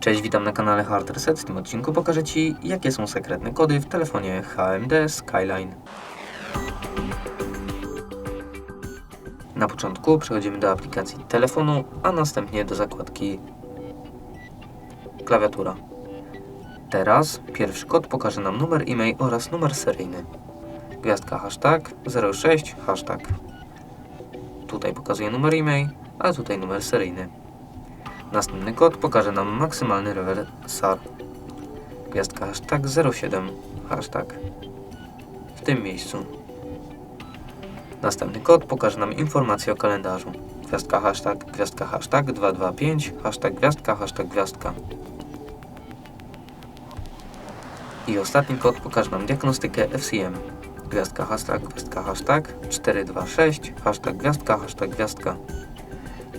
Cześć, witam na kanale Hard Reset. W tym odcinku pokażę Ci, jakie są sekretne kody w telefonie HMD Skyline. Na początku przechodzimy do aplikacji telefonu, a następnie do zakładki klawiatura. Teraz pierwszy kod pokaże nam numer e-mail oraz numer seryjny. Gwiazdka hashtag 06 hashtag. Tutaj pokazuje numer e-mail, a tutaj numer seryjny. Następny kod pokaże nam maksymalny level SAR. Gwiazdka hashtag 07 hashtag. W tym miejscu. Następny kod pokaże nam informację o kalendarzu. Gwiazdka hashtag, gwiazdka hashtag 225, hashtag gwiazdka, hashtag gwiazdka. I ostatni kod pokaże nam diagnostykę FCM. Gwiazdka hashtag, gwiazdka hashtag 426, hashtag gwiazdka, hashtag gwiazdka.